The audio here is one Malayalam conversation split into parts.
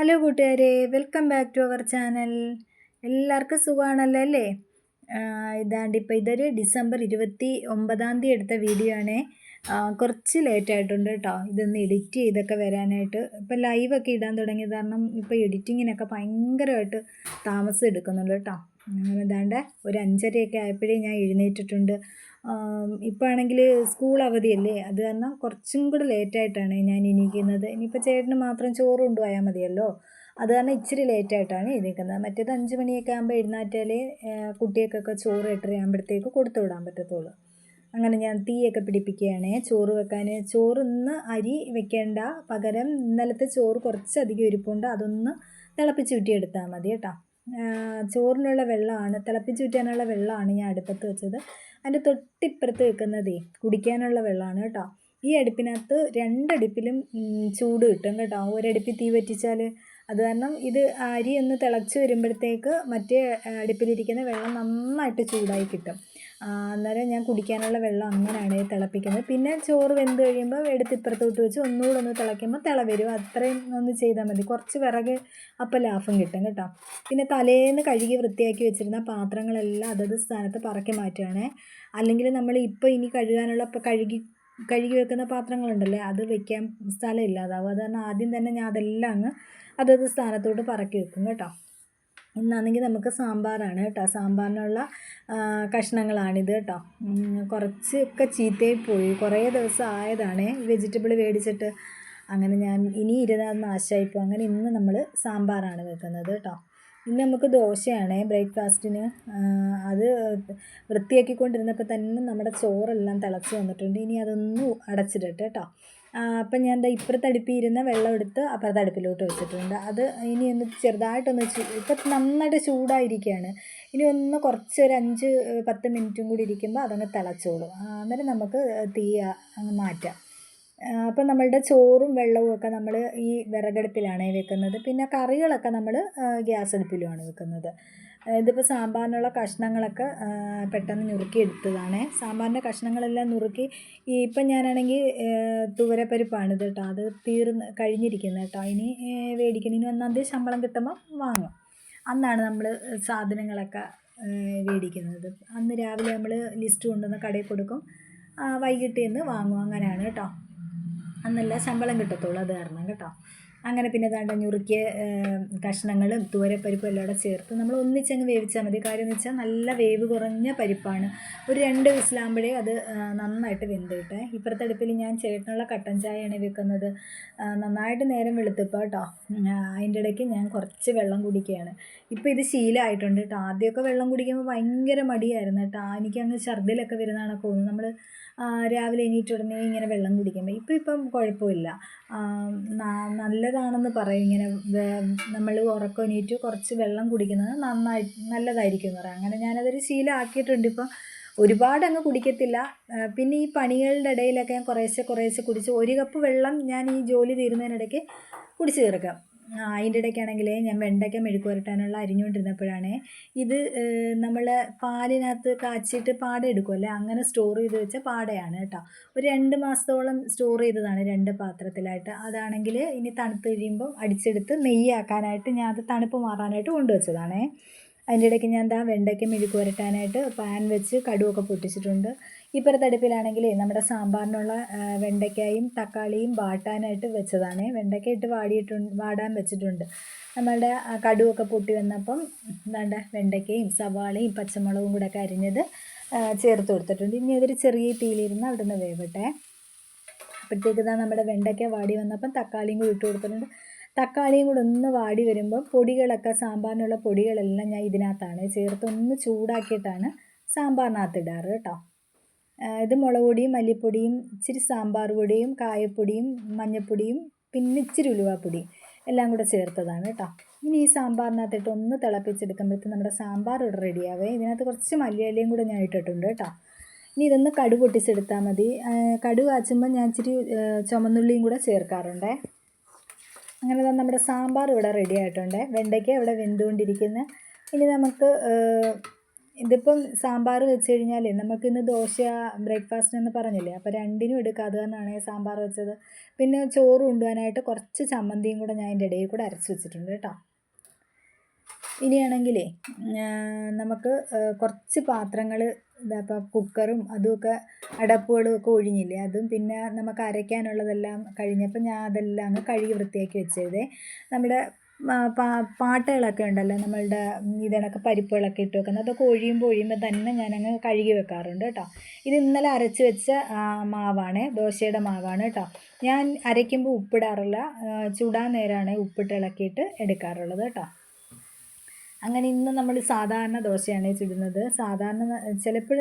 ഹലോ കൂട്ടുകാരെ welcome back to our channel. എല്ലാവർക്കും സുഖമാണല്ലോ അല്ലേ? ഇതാണ്ട് ഇപ്പോൾ ഇതൊരു ഡിസംബർ ഇരുപത്തി ഒമ്പതാം തീയതി എടുത്ത വീഡിയോ ആണ്. കുറച്ച് ലേറ്റായിട്ടുണ്ട് കേട്ടോ. ഇതൊന്ന് എഡിറ്റ് ചെയ്തൊക്കെ വരാനായിട്ട്. ഇപ്പോൾ ലൈവൊക്കെ ഇടാൻ തുടങ്ങിയത് കാരണം ഇപ്പോൾ എഡിറ്റിങ്ങിനൊക്കെ ഭയങ്കരമായിട്ട് താമസം എടുക്കുന്നുള്ളൂ കേട്ടോ. ഇതാണ്ട് ഒരു അഞ്ചരയൊക്കെ ആയപ്പോഴേ ഞാൻ എഴുന്നേറ്റിട്ടുണ്ട്. ഇപ്പോൾ ആണെങ്കിൽ സ്കൂൾ അവധിയല്ലേ? അത് കാരണം കുറച്ചും കൂടെ ലേറ്റായിട്ടാണ് ഞാൻ എണീക്കുന്നത്. ഇനിയിപ്പോൾ ചേട്ടന് മാത്രം ചോറ് കൊണ്ടുപോയാൽ മതിയല്ലോ? അത് കാരണം ഇച്ചിരി ലേറ്റായിട്ടാണ് എഴുന്നേൽക്കുന്നത് മറ്റേത് അഞ്ച് മണിയൊക്കെ ആകുമ്പോൾ എഴുന്നേറ്റാലേ കുട്ടികൾക്കൊക്കെ ചോറ് എട്ടര ആകുമ്പോഴത്തേക്ക് കൊടുത്തു വിടാൻ പറ്റത്തുള്ളൂ. അങ്ങനെ ഞാൻ തീയൊക്കെ പിടിപ്പിക്കുകയാണ്. ചോറ് വെക്കാൻ ചോറ് ഇന്ന് അരി വെക്കേണ്ട. പകരം ഇന്നലത്തെ ചോറ് കുറച്ചധികം ഇരിപ്പുണ്ട്. അതൊന്ന് തിളപ്പിച്ച് ഊറ്റിയെടുത്താൽ മതി കേട്ടോ. ചോറിനുള്ള വെള്ളമാണ് തിളപ്പിച്ച് ഊറ്റാനുള്ള വെള്ളമാണ് ഞാൻ അടുപ്പത്ത് വെച്ചത്. അതിന്റെ തൊട്ടിപ്പുറത്ത് വെക്കുന്നതേ കുടിക്കാനുള്ള വെള്ളമാണ് കേട്ടോ. ഈ അടുപ്പിനകത്ത് രണ്ടടുപ്പിലും ചൂട് കിട്ടും കേട്ടോ. ഒരടുപ്പിൽ തീ പറ്റിച്ചാൽ അത് കാരണം ഇത് അരി ഒന്ന് തിളച്ച് വരുമ്പോഴത്തേക്ക് മറ്റേ അടുപ്പിലിരിക്കുന്ന വെള്ളം നന്നായിട്ട് ചൂടായി കിട്ടും. അന്നേരം ഞാൻ കുടിക്കാനുള്ള വെള്ളം അങ്ങനെയാണ് തിളപ്പിക്കുന്നത്. പിന്നെ ചോറ് വെന്ത് കഴിയുമ്പോൾ എടുത്ത് ഇപ്പുറത്തോട്ട് വെച്ച് ഒന്നുകൂടെ ഒന്ന് തിളയ്ക്കുമ്പോൾ തിള വരും. അത്രയും ഒന്ന് ചെയ്താൽ മതി. കുറച്ച് വിറക് അപ്പം ലാഭം കിട്ടും കേട്ടോ. പിന്നെ തലേന്ന് കഴുകി വൃത്തിയാക്കി വെച്ചിരുന്ന പാത്രങ്ങളെല്ലാം അതത് സ്ഥാനത്ത് പറക്കി മാറ്റുകയാണ്. അല്ലെങ്കിൽ നമ്മൾ ഇപ്പോൾ ഇനി കഴുകാനുള്ള കഴുകി കഴുകി വെക്കുന്ന പാത്രങ്ങളുണ്ടല്ലേ അത് വെക്കാൻ സ്ഥലം ഇല്ലാതാവും. അത് ആദ്യം തന്നെ ഞാൻ അതെല്ലാം അങ്ങ് അതത് സ്ഥാനത്തോട്ട് പറക്കി വെക്കും കേട്ടോ. ഇന്നാണെങ്കിൽ നമുക്ക് സാമ്പാറാണ് കേട്ടോ. സാമ്പാറിനുള്ള കഷ്ണങ്ങളാണിത് കേട്ടോ. കുറച്ചൊക്കെ ചീത്തയായി പോയി. കുറേ ദിവസം ആയതാണ്. വെജിറ്റബിൾ മേടിച്ചിട്ട് അങ്ങനെ ഞാൻ ഇനി ഇരുന്നാൽ നാശമായിപ്പോൾ അങ്ങനെ ഇന്ന് നമ്മൾ സാമ്പാറാണ് വെക്കുന്നത് കേട്ടോ. ഇന്ന് നമുക്ക് ദോശയാണ് ബ്രേക്ക്ഫാസ്റ്റിന്. അത് വൃത്തിയാക്കിക്കൊണ്ടിരുന്നപ്പോൾ തന്നെ നമ്മുടെ ചോറെല്ലാം തിളച്ച് വന്നിട്ടുണ്ട്. ഇനി അതൊന്നും അടച്ചിടട്ടെ കേട്ടോ. അപ്പം ഞാൻ എന്താ ഇപ്പുറത്ത് അടുപ്പിയിരുന്ന വെള്ളം എടുത്ത് അപ്പുറത്തെ അടുപ്പിലോട്ട് വെച്ചിട്ടുണ്ട്. അത് ഇനി ഒന്ന് ചെറുതായിട്ടൊന്ന് ഇപ്പം നന്നായിട്ട് ചൂടായിരിക്കുകയാണ് ഇനി ഒന്ന് കുറച്ച് ഒരു അഞ്ച് പത്ത് മിനിറ്റും കൂടി ഇരിക്കുമ്പോൾ അതങ്ങ് തിളച്ചോളും. അന്നേരം നമുക്ക് തീ അങ്ങ് മാറ്റാം. അപ്പം നമ്മളുടെ ചോറും വെള്ളവും ഒക്കെ നമ്മൾ ഈ വിറകടുപ്പിലാണ് വെക്കുന്നത്. പിന്നെ കറികളൊക്കെ നമ്മൾ ഗ്യാസ് അടുപ്പിലുമാണ് വെക്കുന്നത്. ഇതിപ്പോൾ സാമ്പാറിനുള്ള കഷ്ണങ്ങളൊക്കെ പെട്ടെന്ന് നുറുക്കി എടുത്തതാണ്. സാമ്പാറിന്റെ കഷ്ണങ്ങളെല്ലാം നുറുക്കി ഈ ഇപ്പം ഞാനാണെങ്കിൽ തുവരപ്പരിപ്പാണ് കേട്ടോ. അത് തീർന്ന് കഴിഞ്ഞിരിക്കുന്നത് കേട്ടോ. ഇനി മേടിക്കണം ഇനി ഒന്നാം തീയതി ശമ്പളം കിട്ടുമ്പോൾ വാങ്ങും. അന്നാണ് നമ്മൾ സാധനങ്ങളൊക്കെ മേടിക്കുന്നത് അന്ന് രാവിലെ നമ്മൾ ലിസ്റ്റ് കൊണ്ടുവന്ന് കടയിൽ കൊടുക്കും. വൈകിട്ട് നിന്ന് വാങ്ങും. അങ്ങനെയാണ് കേട്ടോ. അന്നല്ല ശമ്പളം കിട്ടത്തുള്ളൂ അത് കാരണം കേട്ടോ. അങ്ങനെ പിന്നെ ദാണ്ട ഞുറുക്കിയ കഷ്ണങ്ങളും തൂരപ്പരിപ്പും എല്ലാം കൂടെ ചേർത്ത് നമ്മൾ ഒന്നിച്ചങ്ങ് വേവിച്ചാൽ മതി. കാര്യം എന്ന് വെച്ചാൽ നല്ല വേവ് കുറഞ്ഞ പരിപ്പാണ്. ഒരു രണ്ട് വിസിലാകുമ്പോഴേ അത് നന്നായിട്ട് വെന്ത് കിട്ടേ. ഇപ്പുറത്തെ അടുപ്പിൽ ഞാൻ ചേട്ടനുള്ള കട്ടൻ ചായയാണ് വെക്കുന്നത്. നന്നായിട്ട് നേരം വെളുത്തപ്പോൾ കേട്ടോ. അതിന്റെ ഇടയ്ക്ക് ഞാൻ കുറച്ച് വെള്ളം കുടിക്കുകയാണ്. ഇപ്പോൾ ഇത് ശീലമായിട്ടുണ്ട് കേട്ടോ. ആദ്യമൊക്കെ വെള്ളം കുടിക്കുമ്പോൾ ഭയങ്കര മടിയായിരുന്നു കേട്ടോ. എനിക്കങ്ങ് ഛർദിലൊക്കെ വരുന്നതാണ് തോന്നുന്നു. നമ്മൾ രാവിലെ എണീറ്റ് ഉടനെ ഇങ്ങനെ വെള്ളം കുടിക്കുമ്പോൾ ഇപ്പം ഇപ്പം കുഴപ്പമില്ല. നല്ലതാണെന്ന് പറയും. ഇങ്ങനെ നമ്മൾ ഉറക്കം എണീറ്റ് കുറച്ച് വെള്ളം കുടിക്കുന്നത് നന്നായി നല്ലതായിരിക്കും എന്ന് പറയാം. അങ്ങനെ ഞാനതൊരു ശീലമാക്കിയിട്ടുണ്ട്. ഇപ്പം ഒരുപാട് അങ്ങ് കുടിക്കത്തില്ല. പിന്നെ ഈ പണികളുടെ ഇടയിലൊക്കെ ഞാൻ കുറേശ്ശെ കുറേശ്ശെ കുടിച്ച് ഒരു കപ്പ് വെള്ളം ഞാൻ ഈ ജോലി തീരുന്നതിനിടയ്ക്ക് കുടിച്ച് തീർക്കാം. അതിന്റെ ഇടയ്ക്കാണെങ്കിൽ ഞാൻ വെണ്ടയ്ക്ക മെഴുക്ക് പുരട്ടാനുള്ള അരിഞ്ഞുകൊണ്ടിരുന്നപ്പോഴാണ് ഇത് നമ്മൾ പാലിനകത്ത് കാച്ചിയിട്ട് പാട എടുക്കുമല്ലേ അങ്ങനെ സ്റ്റോർ ചെയ്ത് വെച്ച പാടയാണ് കേട്ടോ. ഒരു രണ്ട് മാസത്തോളം സ്റ്റോർ ചെയ്തതാണ് രണ്ട് പാത്രത്തിലായിട്ട്. അതാണെങ്കിൽ ഇനി തണുത്ത് കഴിയുമ്പോൾ അടിച്ചെടുത്ത് നെയ്യാക്കാനായിട്ട് ഞാൻ അത് തണുപ്പ് മാറാനായിട്ട് കൊണ്ടുവച്ചതാണേ അതിന്റെ ഇടയ്ക്ക് ഞാൻ എന്താ വെണ്ടയ്ക്ക മെഴുക്ക് പുരട്ടാനായിട്ട് പാൻ വെച്ച് കടുവൊക്കെ പൊട്ടിച്ചിട്ടുണ്ട്. ഇപ്പുറത്തെ അടുപ്പിലാണെങ്കിൽ നമ്മുടെ സാമ്പാറിനുള്ള വെണ്ടയ്ക്കായും തക്കാളിയും വാട്ടാനായിട്ട് വെച്ചതാണ്. വെണ്ടയ്ക്ക ഇട്ട് വാടിയിട്ടുണ്ട് വാടാൻ വെച്ചിട്ടുണ്ട്. നമ്മളുടെ കടുവൊക്കെ പൊട്ടി വന്നപ്പം എന്താണ്ട് വെണ്ടയ്ക്കയും സവാളയും പച്ചമുളകും കൂടെ ഒക്കെ അരിഞ്ഞത് ചേർത്ത് കൊടുത്തിട്ടുണ്ട്. ഇനി അതൊരു ചെറിയ തീയിലിരുന്ന് അവിടെ നിന്ന് വേവട്ടെ. അപ്പോഴത്തേക്ക് ഇതാ നമ്മുടെ വെണ്ടയ്ക്ക വാടി വന്നപ്പം തക്കാളിയും കൂടി ഇട്ട് കൊടുത്തിട്ടുണ്ട്. തക്കാളിയും കൂടെ ഒന്ന് വാടി വരുമ്പോൾ പൊടികളൊക്കെ സാമ്പാറിനുള്ള പൊടികളെല്ലാം ഞാൻ ഇതിനകത്താണ് ചേർത്ത് ഒന്ന് ചൂടാക്കിയിട്ടാണ് സാമ്പാറിനകത്ത് ഇടാറ് കേട്ടോ. ഇത് മുളക് പൊടിയും മല്ലിപ്പൊടിയും ഇച്ചിരി സാമ്പാർ പൊടിയും കായപ്പൊടിയും മഞ്ഞൾപ്പൊടിയും പിന്നെ ഇച്ചിരി ഉലുവാപ്പൊടിയും എല്ലാം കൂടെ ചേർത്തതാണ് കേട്ടോ. ഇനി ഈ സാമ്പാറിനകത്തിട്ട് ഒന്ന് തിളപ്പിച്ചെടുക്കുമ്പോഴത്തേക്ക് നമ്മുടെ സാമ്പാർ ഇവിടെ റെഡിയാവേ ഇതിനകത്ത് കുറച്ച് മല്ലിയിലയും കൂടെ ഞാൻ ഇട്ടിട്ടുണ്ട് കേട്ടോ. ഇനി ഇതൊന്ന് കടു പൊട്ടിച്ചെടുത്താൽ മതി. കടു കാച്ചുമ്പോൾ ഞാൻ ഇച്ചിരി ചുമന്നുള്ളിയും കൂടെ ചേർക്കാറുണ്ടേ. അങ്ങനെ തന്നെ നമ്മുടെ സാമ്പാർ ഇവിടെ റെഡി ആയിട്ടുണ്ട്. വെണ്ടയ്ക്ക ഇവിടെ വെന്തുകൊണ്ടിരിക്കുന്ന. ഇനി നമുക്ക് ഇതിപ്പം സാമ്പാർ വെച്ച് കഴിഞ്ഞാൽ നമുക്കിന്ന് ദോശ ബ്രേക്ക്ഫാസ്റ്റ് എന്ന് പറഞ്ഞില്ലേ അപ്പോൾ രണ്ടിനും എടുക്കുക അത് തന്നെയാണ് സാമ്പാർ വെച്ചത്. പിന്നെ ചോറ് കൊണ്ടുപോകാനായിട്ട് കുറച്ച് ചമ്മന്തിയും കൂടെ ഞാൻ അതിന്റെ ഇടയിൽ കൂടെ അരച്ച് വെച്ചിട്ടുണ്ട് കേട്ടോ. ഇനിയാണെങ്കിലേ നമുക്ക് കുറച്ച് പാത്രങ്ങൾ ഇതാ കുക്കറും അതുമൊക്കെ അടപ്പുകളും ഒക്കെ ഒഴിഞ്ഞില്ലേ അതും പിന്നെ നമുക്ക് അരയ്ക്കാനുള്ളതെല്ലാം കഴിഞ്ഞപ്പോൾ ഞാൻ അതെല്ലാം അങ്ങ് കഴുകി വൃത്തിയാക്കി വെച്ചതേ നമ്മുടെ പാട്ടകളൊക്കെ ഉണ്ടല്ലോ നമ്മളുടെ ഇതിനൊക്കെ പരിപ്പുകളൊക്കെ ഇട്ട് വെക്കുന്നത്. അതൊക്കെ ഒഴിയുമ്പോൾ ഒഴിയുമ്പോൾ തന്നെ ഞാനങ്ങ് കഴുകി വെക്കാറുണ്ട് കേട്ടോ. ഇത് ഇന്നലെ അരച്ച് വെച്ച മാവാണ് ദോശയുടെ മാവാണ് കേട്ടോ. ഞാൻ അരയ്ക്കുമ്പോൾ ഉപ്പിടാറില്ല ചൂടാൻ നേരമാണ് ഉപ്പിട്ട് ഇളക്കിയിട്ട് എടുക്കാറുള്ളത് കേട്ടോ. അങ്ങനെ ഇന്ന് നമ്മൾ സാധാരണ ദോശയാണ് ചുടുന്നത്. സാധാരണ ചിലപ്പോൾ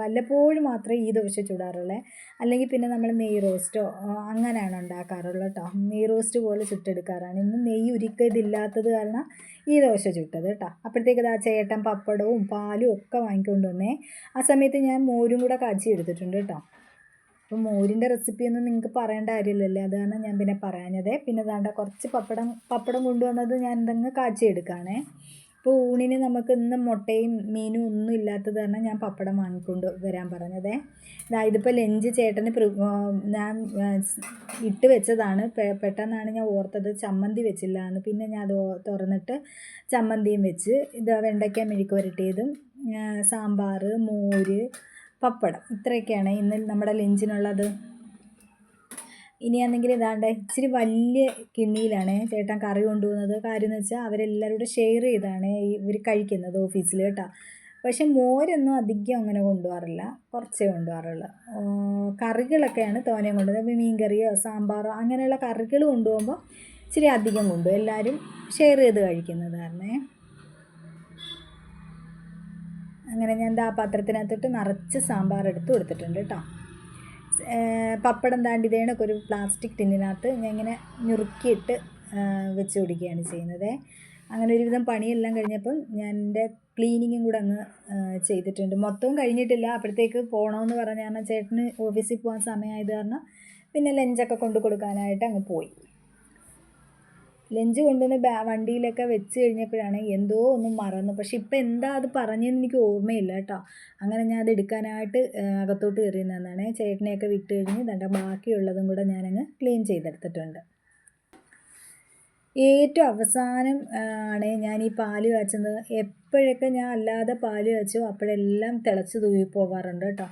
വല്ലപ്പോഴും മാത്രമേ ഈ ദോശ ചുടാറുള്ളേ. അല്ലെങ്കിൽ പിന്നെ നമ്മൾ നെയ്യ് റോസ്റ്റോ അങ്ങനെയാണ് ഉണ്ടാക്കാറുള്ളത് കേട്ടോ നെയ്യ് റോസ്റ്റ് പോലെ ചുട്ടെടുക്കാറാണ്. ഇന്ന് നെയ്യ് ഉരുക്കതില്ലാത്തത് കാരണം ഈ ദോശ ചുട്ടത് കേട്ടോ അപ്പോഴത്തേക്ക് ആ ചേട്ടൻ പപ്പടവും പാലും ഒക്കെ വാങ്ങിക്കൊണ്ട് വന്നേ. ആ സമയത്ത് ഞാൻ മോരും കൂടെ കാച്ചി എടുത്തിട്ടുണ്ട് കേട്ടോ അപ്പോൾ മോരിന്റെ റെസിപ്പിയൊന്നും നിങ്ങൾക്ക് പറയേണ്ട കാര്യമില്ലല്ലേ. അതാണ് ഞാൻ പിന്നെ പറയാഞ്ഞത്. പിന്നെ ദാണ്ട കുറച്ച് പപ്പടം പപ്പടം കൊണ്ടുവന്നത് ഞാൻ എന്തെങ്കിലും കാച്ചി എടുക്കുകയാണേ ഇപ്പോൾ ഊണിന് നമുക്ക് ഇന്ന് മുട്ടയും മീനും ഒന്നും ഇല്ലാത്തത് കാരണം ഞാൻ പപ്പടം വാങ്ങിക്കൊണ്ട് വരാൻ പറഞ്ഞത്. ഇതാ ഇതിപ്പോൾ ലഞ്ച് ചേട്ടന് ഞാൻ ഇട്ട് വെച്ചതാണ്. പെട്ടെന്നാണ് ഞാൻ ഓർത്തത് ചമ്മന്തി വെച്ചില്ല എന്ന് പിന്നെ ഞാൻ അത് തുറന്നിട്ട് ചമ്മന്തിയും വെച്ച് ഇത് വെണ്ടയ്ക്ക മെഴുക്ക് വരട്ടിയതും സാമ്പാർ മോര് പപ്പടം. ഇത്രയൊക്കെയാണ് ഇന്ന് നമ്മുടെ ലഞ്ചിനുള്ളത്. ഇനിയാണെങ്കിൽ ഇതാണ്ട് ഇച്ചിരി വലിയ കിണ്ണിയിലാണ് ചേട്ടൻ കറി കൊണ്ടുപോകുന്നത്. കാര്യം എന്ന് വെച്ചാൽ അവരെല്ലാവരും കൂടെ ഷെയർ ചെയ്താണ് ഇവർ കഴിക്കുന്നത് ഓഫീസിൽ കേട്ടോ. പക്ഷെ മോരൊന്നും അധികം അങ്ങനെ കൊണ്ടുപോകാറില്ല. കുറച്ചേ കൊണ്ടുപോകാറുള്ളൂ. കറികളൊക്കെയാണ് തോനെ കൊണ്ടുപോകുന്നത്. മീൻ കറിയോ സാമ്പാറോ അങ്ങനെയുള്ള കറികൾ കൊണ്ടുപോകുമ്പോൾ ഇച്ചിരി അധികം കൊണ്ടുപോകും. എല്ലാവരും ഷെയർ ചെയ്ത് കഴിക്കുന്നത് കാരണേ അങ്ങനെ ഞാൻ എന്താ പാത്രത്തിനകത്തോട്ട് നിറച്ച് സാമ്പാർ എടുത്ത് കൊടുത്തിട്ടുണ്ട് കേട്ടോ. പപ്പടം താണ്ടിതേണൊക്കെ ഒരു പ്ലാസ്റ്റിക് ടിന്നിനകത്ത് ഞാൻ ഇങ്ങനെ ഞുറുക്കിയിട്ട് വെച്ച് പിടിക്കുകയാണ് ചെയ്യുന്നത്. അങ്ങനെ ഒരുവിധം പണിയെല്ലാം കഴിഞ്ഞപ്പം ഞാൻ എന്റെ ക്ലീനിങ്ങും കൂടെ അങ്ങ് ചെയ്തിട്ടുണ്ട്. മൊത്തവും കഴിഞ്ഞിട്ടില്ല. അപ്പോഴത്തേക്ക് പോകണമെന്ന് പറഞ്ഞ ചേട്ടന് ഓഫീസിൽ പോകാൻ സമയമായത് കാരണം പിന്നെ ലഞ്ചൊക്കെ കൊണ്ടു കൊടുക്കാനായിട്ട് അങ്ങ് പോയി. ലഞ്ച് കൊണ്ടുവന്ന് ബാ വണ്ടിയിലൊക്കെ വെച്ച് കഴിഞ്ഞപ്പോഴാണ് എന്തോ ഒന്ന് മറന്നു. പക്ഷെ ഇപ്പം എന്താ അത് പറഞ്ഞതെന്ന് എനിക്ക് ഓർമ്മയില്ല കേട്ടോ. അങ്ങനെ ഞാൻ അത് എടുക്കാനായിട്ട് അകത്തോട്ട് കയറി നിന്നാണ് ചേട്ടനെയൊക്കെ വിട്ട് കഴിഞ്ഞ് തന്റെ ബാക്കിയുള്ളതും കൂടെ ഞാനങ്ങ് ക്ലീൻ ചെയ്തെടുത്തിട്ടുണ്ട്. ഏറ്റവും അവസാനം ആണ് ഞാൻ ഈ പാൽ കാച്ചുന്നത് എപ്പോഴൊക്കെ ഞാൻ അല്ലാതെ പാൽ കാച്ചോ അപ്പോഴെല്ലാം തിളച്ച് തൂവി പോകാറുണ്ട് കേട്ടോ.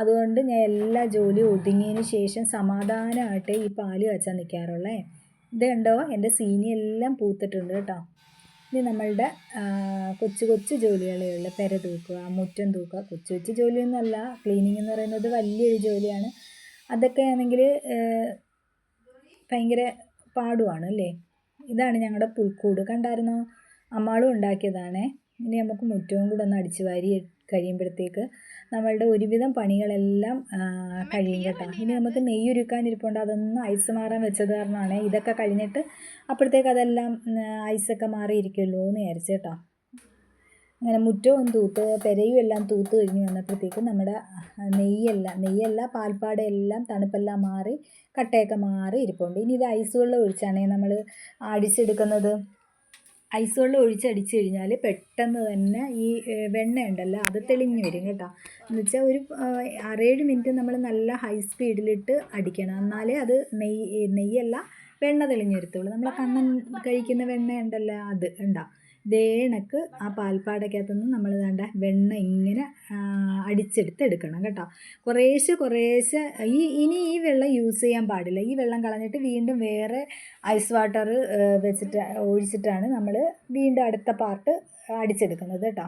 അതുകൊണ്ട് ഞാൻ എല്ലാ ജോലിയും ഒതുങ്ങിയതിന് ശേഷം സമാധാനമായിട്ട് ഈ പാൽ കാച്ചാൻ നിൽക്കാറുള്ളേ. ഇത് കണ്ടോ എന്റെ സീനി എല്ലാം പൂത്തിട്ടുണ്ട് കേട്ടോ. ഇനി നമ്മളുടെ കൊച്ചു കൊച്ചു ജോലികളേ ഉള്ളൂ പെര തൂക്കുക മുറ്റം തൂക്കുക. കൊച്ചു കൊച്ചു ജോലിയൊന്നുമല്ല. ക്ലീനിങ് എന്ന് പറയുന്നത് വലിയൊരു ജോലിയാണ്. അതൊക്കെ ആണെങ്കിൽ ഭയങ്കര പാടുമാണ് അല്ലേ? ഇതാണ് ഞങ്ങളുടെ പുൽക്കൂട്. കണ്ടായിരുന്നോ? അമ്മാളും ഉണ്ടാക്കിയതാണേ. ഇനി നമുക്ക് മുറ്റവും കൂടെ ഒന്ന് അടിച്ചു വാരി കഴിയുമ്പോഴത്തേക്ക് നമ്മളുടെ ഒരുവിധം പണികളെല്ലാം കഴിയും കേട്ടോ. ഇനി നമുക്ക് നെയ്യൊരുക്കാൻ ഇരിപ്പുണ്ട് അതൊന്നും ഐസ് മാറാൻ വെച്ചത് കാരണമാണ്. ഇതൊക്കെ കഴിഞ്ഞിട്ട് അപ്പോഴത്തേക്ക് അതെല്ലാം ഐസൊക്കെ മാറിയിരിക്കുമല്ലോ എന്ന് വിചാരിച്ചു കേട്ടോ. അങ്ങനെ മുറ്റവും തൂത്ത് പെരയും എല്ലാം തൂത്ത് കഴിഞ്ഞ് വന്നപ്പോഴത്തേക്ക് നമ്മുടെ നെയ്യെല്ലാം നെയ്യല്ല പാൽപ്പാടയെല്ലാം തണുപ്പെല്ലാം മാറി കട്ടയൊക്കെ മാറി ഇരിപ്പുണ്ട്. ഇനി ഇത് ഐസ് വെള്ളം ഒഴിച്ചാണ് നമ്മൾ അടിച്ചെടുക്കുന്നത് ഐസ് വെള്ളം ഒഴിച്ചടിച്ച് കഴിഞ്ഞാൽ പെട്ടെന്ന് തന്നെ ഈ വെണ്ണ ഉണ്ടല്ലോ അത് തെളിഞ്ഞു വരും കേട്ടോ. എന്ന് വെച്ചാൽ ഒരു ആറേഴ് മിനിറ്റ് നമ്മൾ നല്ല ഹൈ സ്പീഡിലിട്ട് അടിക്കണം. എന്നാലേ അത് നെയ്യ് നെയ്യല്ല വെണ്ണ തെളിഞ്ഞു വരത്തുള്ളൂ. നമ്മൾ കണ്ണൻ കഴിക്കുന്ന വെണ്ണ ഉണ്ടല്ലോ അത് ഉണ്ടാവും ദേണക്ക് ആ പാൽപ്പാടക്കകത്തുനിന്ന് നമ്മൾ വേണ്ട വെണ്ണ ഇങ്ങനെ അടിച്ചെടുത്ത് എടുക്കണം കേട്ടോ. കുറേശ്ശെ കുറേശ്ശെ ഈ ഇനി ഈ വെള്ളം യൂസ് ചെയ്യാൻ പാടില്ല. ഈ വെള്ളം കളഞ്ഞിട്ട് വീണ്ടും വേറെ ഐസ് വാട്ടർ വെച്ചിട്ട് ഒഴിച്ചിട്ടാണ് നമ്മൾ വീണ്ടും അടുത്ത പാർട്ട് അടിച്ചെടുക്കുന്നത് കേട്ടോ.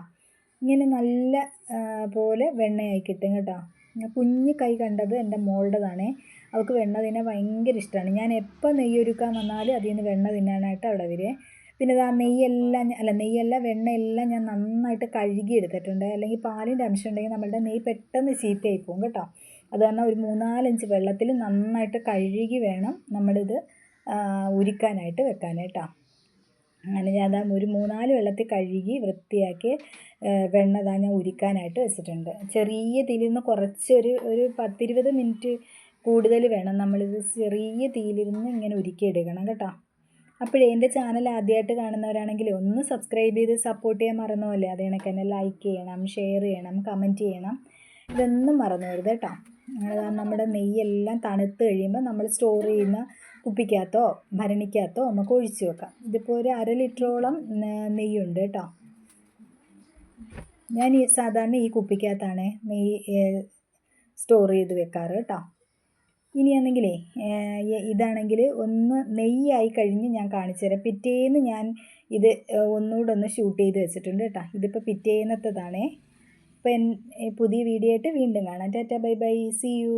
ഇങ്ങനെ നല്ല പോലെ വെണ്ണയായി കിട്ടും കേട്ടോ. കുഞ്ഞു കൈ കണ്ടത് എന്റെ മോളുടേതാണേ. അവൾക്ക് വെണ്ണ തിന്നാൻ ഭയങ്കര ഇഷ്ടമാണ് ഞാൻ എപ്പോൾ നെയ്യൊരുക്കാൻ വന്നാലും അതിൽ നിന്ന് വെണ്ണ തിന്നാനായിട്ട് അവിടെ വരെ പിന്നെ ഇതാ നെയ്യെല്ലാം അല്ല നെയ്യല്ല വെണ്ണയെല്ലാം ഞാൻ നന്നായിട്ട് കഴുകി എടുത്തിട്ടുണ്ട് അല്ലെങ്കിൽ പാലിന്റെ അംശം ഉണ്ടെങ്കിൽ നമ്മളുടെ നെയ്യ് പെട്ടെന്ന് ചീത്തയായി പോകും കേട്ടോ. അത് കാരണം ഒരു മൂന്നാലഞ്ച് വെള്ളത്തിൽ നന്നായിട്ട് കഴുകി വേണം നമ്മളിത് ഉരുക്കാനായിട്ട് വെക്കാനായിട്ടോ അങ്ങനെ ഞാൻ അതാ ഒരു മൂന്നാൽ വെള്ളത്തിൽ കഴുകി വൃത്തിയാക്കി വെണ്ണ താ ഞാൻ ഉരുക്കാനായിട്ട് വെച്ചിട്ടുണ്ട്. ചെറിയ തീയിൽ നിന്ന് കുറച്ച് ഒരു ഒരു പത്തിരുപത് മിനിറ്റ് കൂടുതൽ വേണം നമ്മളിത് ചെറിയ തീയിലിരുന്ന് ഇങ്ങനെ ഉരുക്കി എടുക്കണം കേട്ടോ. അപ്പോഴേ എന്റെ ചാനൽ ആദ്യമായിട്ട് കാണുന്നവരാണെങ്കിൽ ഒന്ന് സബ്സ്ക്രൈബ് ചെയ്ത് സപ്പോർട്ട് ചെയ്യാൻ മറന്നു പോലെ അത് കണക്ക് തന്നെ ലൈക്ക് ചെയ്യണം ഷെയർ ചെയ്യണം കമന്റ് ചെയ്യണം. ഇതൊന്നും മറന്നു വരുത് കേട്ടോ നമ്മുടെ നെയ്യെല്ലാം തണുത്ത് കഴിയുമ്പോൾ നമ്മൾ സ്റ്റോർ ചെയ്യുന്ന കുപ്പിക്കകത്തോ ഭരണിക്കകത്തോ നമുക്ക് ഒഴിച്ചു വെക്കാം. ഇതിപ്പോൾ ഒരു അര ലിറ്ററോളം നെയ്യുണ്ട് കേട്ടോ. ഞാൻ ഈ സാധാരണ ഈ കുപ്പിക്കകത്താണ് നെയ്യ് സ്റ്റോർ ചെയ്ത് വെക്കാറ് കേട്ടോ. ഇനിയാണെങ്കിലേ ഇതാണെങ്കിൽ ഒന്ന് നെയ്യായി കഴിഞ്ഞ് ഞാൻ കാണിച്ചു തരാം. പിറ്റേന്ന് ഞാൻ ഇത് ഒന്നുകൂടെ ഒന്ന് ഷൂട്ട് ചെയ്ത് വെച്ചിട്ടുണ്ട് കേട്ടോ. ഇതിപ്പോൾ പിറ്റേന്നത്തതാണേ. അപ്പോൾ പുതിയ വീഡിയോ ആയിട്ട് വീണ്ടും കാണാം. Tata bye bye. See you